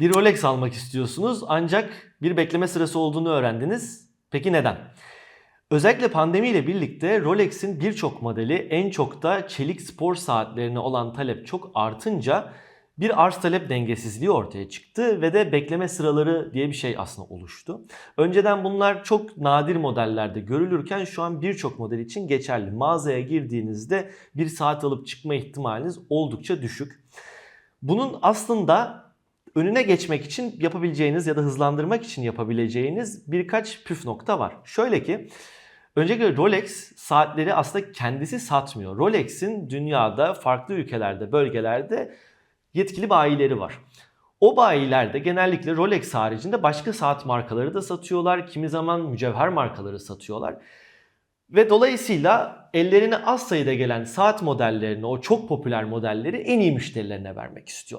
Bir Rolex almak istiyorsunuz ancak bir bekleme sırası olduğunu öğrendiniz. Peki neden? Özellikle pandemiyle birlikte Rolex'in birçok modeli en çok da çelik spor saatlerine olan talep çok artınca bir arz talep dengesizliği ortaya çıktı ve de bekleme sıraları diye bir şey aslında oluştu. Önceden bunlar çok nadir modellerde görülürken şu an birçok model için geçerli. Mağazaya girdiğinizde bir saat alıp çıkma ihtimaliniz oldukça düşük. Bunun aslında önüne geçmek için yapabileceğiniz ya da hızlandırmak için yapabileceğiniz birkaç püf nokta var. Şöyle ki Öncelikle Rolex saatleri aslında kendisi satmıyor. Rolex'in dünyada farklı ülkelerde, bölgelerde yetkili bayileri var. O bayiler de genellikle Rolex haricinde başka saat markaları da satıyorlar. Kimi zaman mücevher markaları satıyorlar. Ve dolayısıyla ellerine az sayıda gelen saat modellerini, o çok popüler modelleri en iyi müşterilerine vermek istiyorlar.